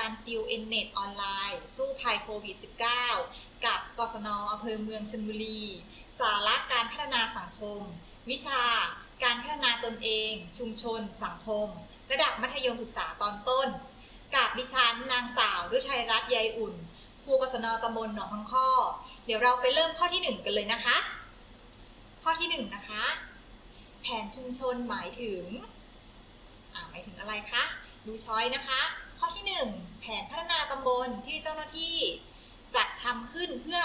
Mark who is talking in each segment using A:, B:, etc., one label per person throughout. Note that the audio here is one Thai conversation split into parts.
A: การติวเอ็นเน็ตออนไลน์ สู้ภัยโควิด -19 กับกศนอำเภอเมืองชลบุรี สาระการพัฒนาสังคม วิชา การพัฒนาตนเอง ชุมชน สังคม ระดับมัธยมศึกษาตอนต้น กับดิฉันนางสาวฤทัยรัตน์ใยอุ่นครูกศนตำบลหนองคังข้อ เดี๋ยวเราไปเริ่มข้อที่ 1 กันเลยนะคะ ข้อที่1นะคะ แผนชุมชนหมายถึงหมายถึงอะไรคะ ดูช้อยนะคะ ข้อที่ 1 แผนพัฒนาตำบลที่เจ้าหน้าที่จัดทำขึ้นเพื่อ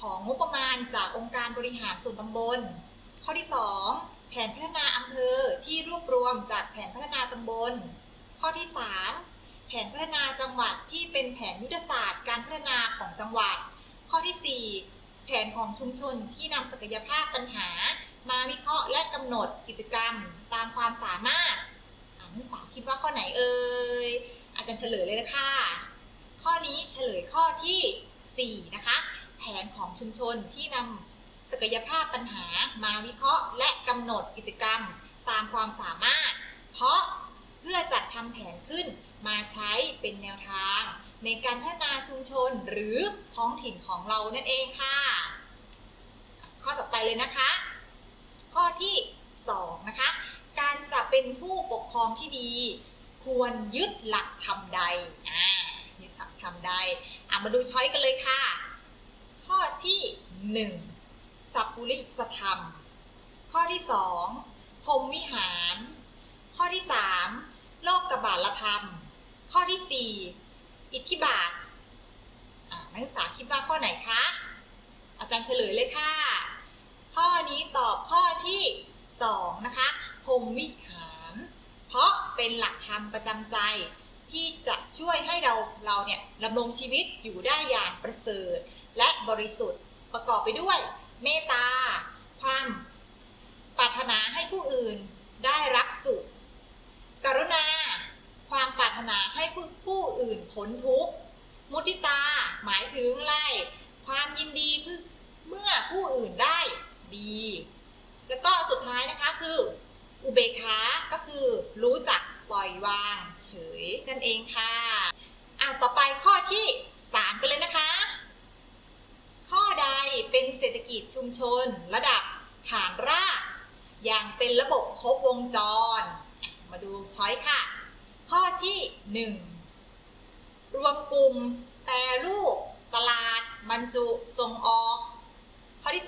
A: ของงบประมาณจากองค์การบริหารส่วนตำบล ข้อที่ 2 แผนพัฒนาอำเภอที่รวบรวมจากแผนพัฒนาตำบล ข้อที่ 3 แผนพัฒนาจังหวัดที่เป็นแผนยุทธศาสตร์การพัฒนาของจังหวัด ข้อที่ 4 แผนของชุมชนที่นำศักยภาพปัญหา มาวิเคราะห์และกำหนดกิจกรรมตามความสามารถอ่านสาวคิดว่าข้อไหนเอ่ย อาจารย์เฉลยเลยนะคะข้อนี้เฉลยข้อที่ 4 นะคะ แผนของชุมชนที่นำศักยภาพปัญหามาวิเคราะห์ และกำหนดกิจกรรมตามความสามารถ เพราะเพื่อจัดทำแผนขึ้นมาใช้เป็นแนวทาง ในการพัฒนาชุมชนหรือท้องถิ่นของเรานั่นเองค่ะ ข้อต่อไปเลยนะคะ ข้อที่ 2 นะคะ การจะเป็นผู้ปกครองที่ดี ควรยึดหลักธรรมใดอ่ายึดหลักธรรมใดอะมาดูช้อยกันเลยค่ะ ข้อที่1สัพพุริสธรรม ข้อที่2พรมวิหาร ข้อที่3โลกกบาลธรรม ข้อที่4อิทธิบาทนักศึกษาคิดว่าข้อไหนคะ อาจารย์เฉลยเลยค่ะ ข้อนี้ตอบข้อที่2นะคะพรมวิหาร ราะเป็นหลักธรรมประจำใจที่จะช่วยให้เราเราเนี่ยดำรงชีวิตอยู่ได้อย่างประเสริฐและบริสุทธิ์ประกอบไปด้วย เมตตา ความปรารถนาให้ผู้อื่นได้รักสุข กรุณา ความปรารถนาให้ผู้ผู้อื่นพ้นทุกข์ มุทิตา หมายถึงอะไร ความยินดีเพื่อเมื่อผู้อื่นได้ดี แล้วก็สุดท้ายนะคะคือ อุเบกขาก็คือรู้จักปล่อยวาง เฉยนั่นเองค่ะ อะต่อไปข้อที่ 3 กันเลยนะคะ ข้อใดเป็นเศรษฐกิจชุมชน ระดับฐานราก อย่างเป็นระบบครบวงจร มาดูช้อยค่ะ ข้อที่ 1 รวมกลุ่ม แปรรูป ตลาดบรรจุส่งออก ข้อที่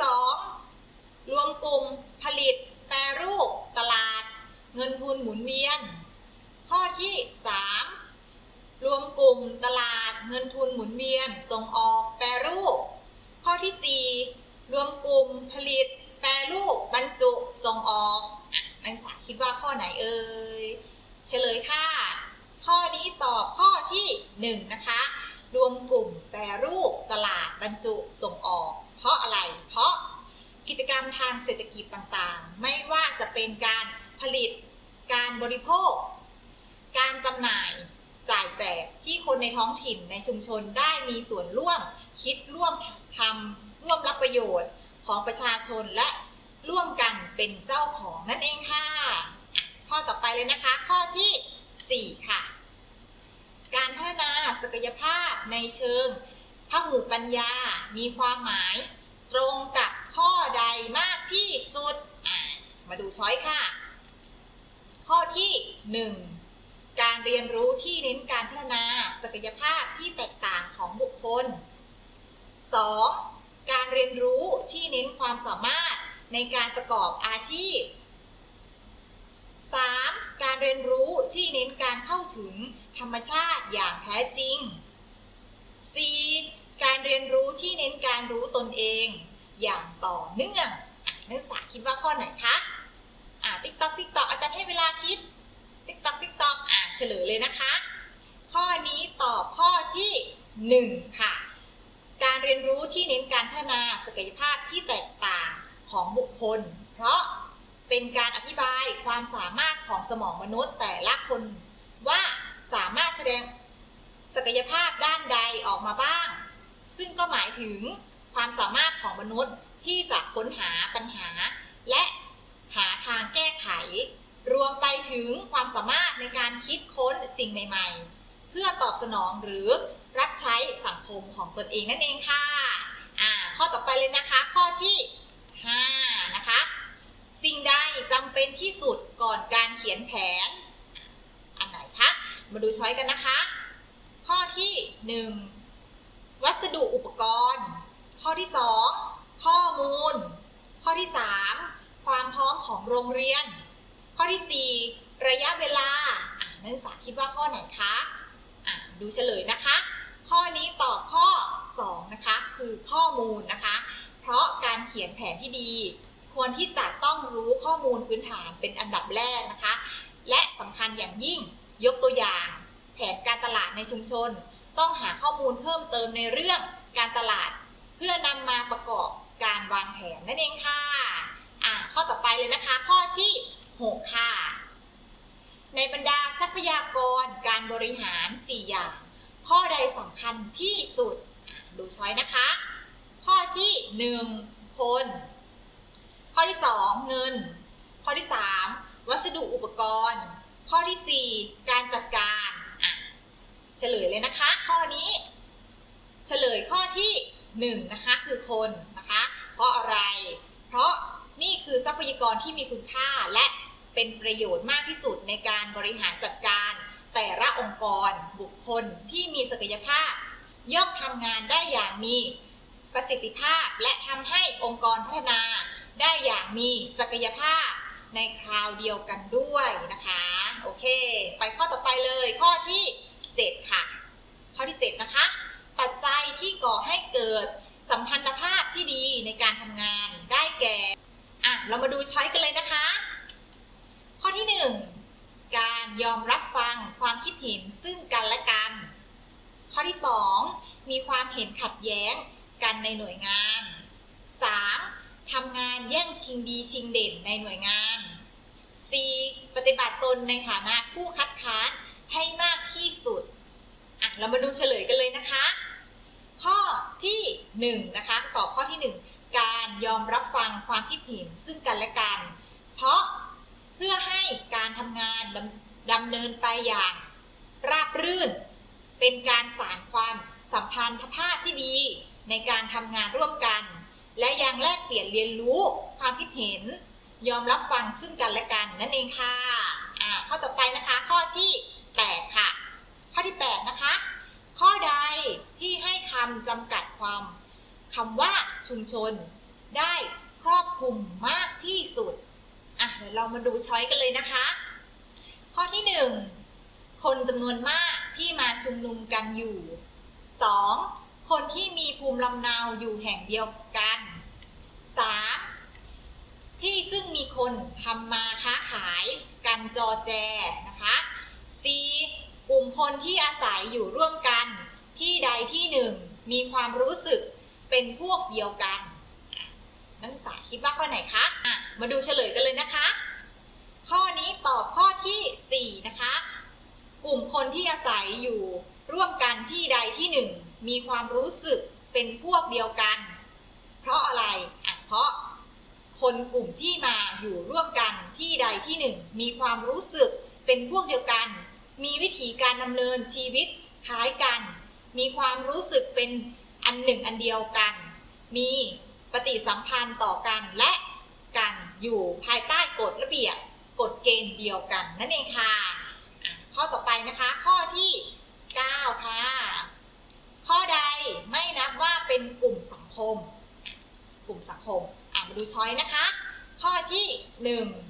A: 2 รวมกลุ่มผลิต แปรรูป ตลาด เงินทุนหมุนเวียน ข้อที่ 3 รวมกลุ่มตลาด เงินทุนหมุนเวียน ส่งออกแปรรูป ข้อที่ 4 รวมกลุ่มผลิต แปรรูปบรรจุส่งออกอะนักศึกษาคิดว่าข้อไหนเอ่ยเฉลยค่ะ ข้อนี้ตอบข้อที่ 1 นะคะ รวมกลุ่มแปรรูปตลาดบรรจุส่งออก เพราะอะไรเพราะ กิจกรรมทางเศรษฐกิจต่างๆ ไม่ว่าจะเป็นการผลิต การบริโภค การจำหน่าย จ่ายแจกที่คนในท้องถิ่นในชุมชนได้มีส่วนร่วม คิดร่วมทำร่วมรับประโยชน์ของประชาชนและร่วมกันเป็นเจ้าของนั่นเองค่ะ ข้อต่อไปเลยนะคะ ข้อที่ 4 ค่ะ การพัฒนาศักยภาพในเชิงพหุปัญญา มีความหมายตรงกับ ข้อใดมากที่สุด มาดูช้อยค่ะ ข้อที่ 1 การเรียนรู้ที่เน้นการพัฒนาศักยภาพที่แตกต่างของบุคคล 2. การเรียนรู้ที่เน้นความสามารถในการประกอบอาชีพ 3. การเรียนรู้ที่เน้นการเข้าถึงธรรมชาติอย่างแท้จริง 4. การเรียนรู้ที่เน้นการรู้ตนเอง อย่างต่อเนื่องนักศึกษาคิดว่าข้อไหนคะอ่าติ๊กตอกติ๊กตอกอาจารย์ให้เวลาคิดติ๊กตอกติ๊กตอกอ่าเฉลยเลยนะคะ ข้อนี้ตอบข้อที่ 1 ค่ะ การเรียนรู้ที่เน้นการพัฒนาศักยภาพที่แตกต่างของบุคคล เพราะเป็นการอธิบายความสามารถของสมองมนุษย์แต่ละคนว่าสามารถแสดงศักยภาพด้านใดออกมาบ้าง ซึ่งก็หมายถึง ความสามารถของมนุษย์ที่จะค้นหาปัญหา และหาทางแก้ไข รวมไปถึงความสามารถในการคิดค้นสิ่งใหม่ ๆ เพื่อตอบสนองหรือรับใช้สังคมของตนเองนั่นเองค่ะอ่าข้อต่อไปเลยนะคะ ข้อที่ 5 นะคะ สิ่งใดจำเป็นที่สุดก่อนการเขียนแผน อันไหนคะ มาดูช้อยกันนะคะ ข้อที่ 1 วัสดุอุปกรณ์ ข้อที่ 2 ข้อมูล ข้อที่ 3 ความพร้อมของโรงเรียน ข้อที่ 4 ระยะเวลานักศึกษาคิดว่าข้อไหนคะะดูเฉลยนะคะ ข้อนี้ตอบข้อ 2 นะคะ คือข้อมูลนะคะ เพราะการเขียนแผนที่ดี ควรที่จะต้องรู้ข้อมูลพื้นฐานเป็นอันดับแรกนะคะ และสำคัญอย่างยิ่งยกตัวอย่าง แผนการตลาดในชุมชน ต้องหาข้อมูลเพิ่มเติมในเรื่องการตลาด เพื่อนำมาประกอบการวางแผนนั่นเองค่ะอะ ข้อต่อไปเลยนะคะ ข้อที่ 6 ค่ะ ในบรรดาทรัพยากรการบริหาร 4 อย่าง ข้อใดสำคัญที่สุด ดูช้อยนะคะ ข้อที่ 1 คน ข้อที่ 2 เงิน ข้อที่ 3 วัสดุอุปกรณ์ ข้อที่ 4 การจัดการ อะ เฉลยเลยนะคะ ข้อนี้ เฉลยข้อที่ 1นะคะคือคนนะคะ เพราะอะไร เพราะนี่คือทรัพยากรที่มีคุณค่าและเป็นประโยชน์มากที่สุดในการบริหารจัดการ แต่ละองค์กรบุคคลที่มีศักยภาพ ย่อมทำงานได้อย่างมีประสิทธิภาพและทำให้องค์กรพัฒนาได้อย่างมีศักยภาพในคราวเดียวกันด้วยนะคะ โอเค ไปข้อต่อไปเลยข้อที่ 7 ค่ะ ข้อที่ 7 นะคะ ปัจจัยที่ก่อให้เกิดสัมพันธภาพที่ดีในการทำงานได้แก่อะเรามาดูช้อยกันเลยนะคะ ข้อที่ 1 การยอมรับฟังความคิดเห็นซึ่งกันและกัน ข้อที่ 2 มีความเห็นขัดแย้งกันในหน่วยงาน 3. ทำงานแย่งชิงดีชิงเด่นในหน่วยงาน 4. ปฏิบัติตนในฐานะผู้คัดค้านให้มากที่สุดอะเรามาดูเฉลยกันเลยนะคะ ข้อที่1นะคะตอบข้อที่ 1 การยอมรับฟังความคิดเห็นซึ่งกันและกัน เพราะเพื่อให้การทำงานดำดำเนินไปอย่างราบรื่น เป็นการสานความสัมพันธภาพที่ดีในการทำงานร่วมกัน และยังแลกเปลี่ยนเรียนรู้ความคิดเห็น ยอมรับฟังซึ่งกันและกันนั่นเองค่ะอ่าข้อต่อไปนะคะข้อที่ 8 ค่ะ ข้อที่ 8 นะคะ ข้อใด ที่ให้คำจำกัดความคำว่าชุมชน ได้ครอบคลุมมากที่สุด อะเดี๋ยวเรามาดูช้อยกันเลยนะคะ ข้อที่ 1 คนจำนวนมากที่มาชุมนุมกันอยู่ 2. คนที่มีภูมิลำเนาอยู่แห่งเดียวกัน 3. ที่ซึ่งมีคนทำมาค้าขายกันจอแจนะคะ 4. กลุ่มคนที่อาศัยอยู่ร่วมกัน ที่ใดที่หนึ่งมีความรู้สึกเป็นพวกเดียวกัน นักศึกษาคิดว่าข้อไหนคะะมาดูเฉลยกันเลยนะคะ ข้อนี้ตอบข้อทีสี่ 4 นะคะ กลุ่มคนที่อาศัยอยู่ร่วมกันที่ใดที่หนึ่งมีความรู้สึกเป็นพวกเดียวกัน เพราะอะไรอะเพราะคนกลุ่มที่มาอยู่ร่วมกันที่ใดที่หนึ่งมีความรู้สึกเป็นพวกเดียวกัน มีวิธีการดำเนินชีวิตคล้ายกัน มีความรู้สึกเป็นอันหนึ่งอันเดียวกัน มีปฏิสัมพันธ์ต่อกันและกันอยู่ภายใต้กฎระเบียบกฎเกณฑ์เดียวกันนั่นเองค่ะ ข้อต่อไปนะคะข้อที่ 9 ค่ะ ข้อใดไม่นับว่าเป็นกลุ่มสังคม กลุ่มสังคมอะมาดูช้อยนะคะ ข้อที่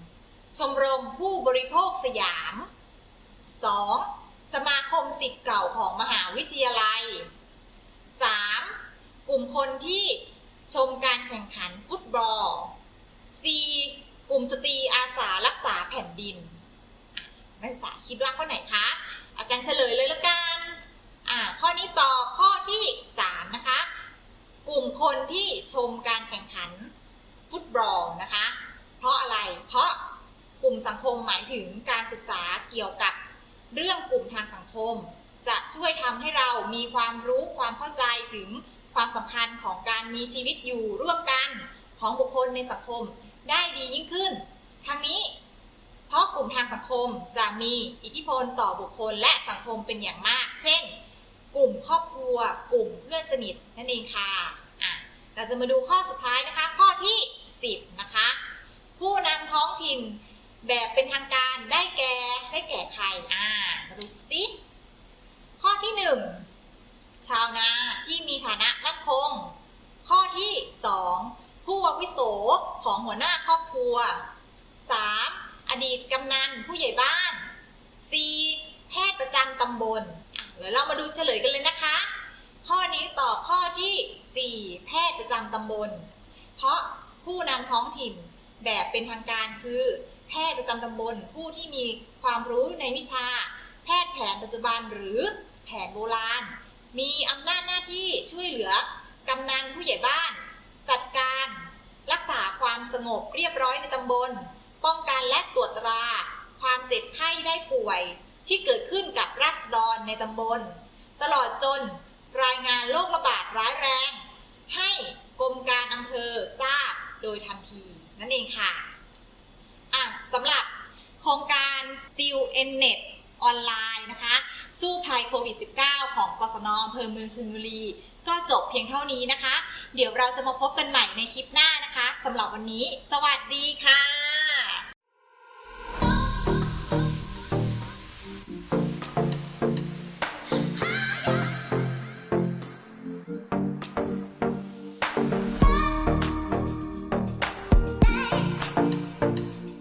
A: 1 ชมรมผู้บริโภคสยาม 2. สมาคมสิทธิ์เก่าของมหาวิทยาลัย 3. กลุ่มคนที่ชมการแข่งขันฟุตบอล 4. กลุ่มสตรีอาสารักษาแผ่นดินนักศึกษาคิดว่าข้อไหนคะ อาจารย์เฉลยเลยละกันอ่าข้อนี้ตอบข้อที่ 3 นะคะ กลุ่มคนที่ชมการแข่งขันฟุตบอลนะคะ เพราะอะไร เพราะกลุ่มสังคมหมายถึงการศึกษาเกี่ยวกับ เรื่องกลุ่มทางสังคม จะช่วยทำให้เรามีความรู้ความเข้าใจถึงความสำคัญของการมีชีวิตอยู่ร่วมกันของบุคคลในสังคมได้ดียิ่งขึ้น ทั้งนี้เพราะกลุ่มทางสังคมจะมีอิทธิพลต่อบุคคลและสังคมเป็นอย่างมาก เช่น กลุ่มครอบครัว กลุ่มเพื่อนสนิทนั่นเองค่ะอะ เราจะมาดูข้อสุดท้ายนะคะ ข้อที่ 10 นะคะ ผู้นำท้องถิ่น แบบเป็นทางการได้แก่ได้แก่ใครอ่ามาดูสิข้อที่1ชาวนาที่มีฐานะมั่นคง ข้อที่2ผู้อาวุโสของหัวหน้าครอบครัว 3. อดีตกำนันผู้ใหญ่บ้าน 4. แพทย์ประจำตำบลเดี๋ยวเรามาดูเฉลยกันเลยนะคะ ข้อนี้ตอบข้อที่ 4 แพทย์ประจำตำบล เพราะผู้นำท้องถิ่นแบบเป็นทางการคือ แพทย์ประจำตำบล ผู้ที่มีความรู้ในวิชา แพทย์แผนปัจจุบันหรือแผนโบราณ มีอำนาจหน้าที่ช่วยเหลือกำนันผู้ใหญ่บ้าน จัดการ รักษาความสงบเรียบร้อยในตำบล ป้องกันและตรวจตรา ความเจ็บไข้ได้ป่วย ที่เกิดขึ้นกับราษฎรในตำบล ตลอดจนรายงานโรคระบาดร้ายแรง ให้กรมการอำเภอทราบโดยทันที นั่นเองค่ะ อะสำหรับโครงการติวเอ็นเน็ตออนไลน์นะคะ สู้ภัยโควิด -19 ของกศนอำเภอเมืองชลบุรี ก็จบเพียงเท่านี้นะคะ เดี๋ยวเราจะมาพบกันใหม่ในคลิปหน้านะคะสำหรับวันนี้ สวัสดีค่ะ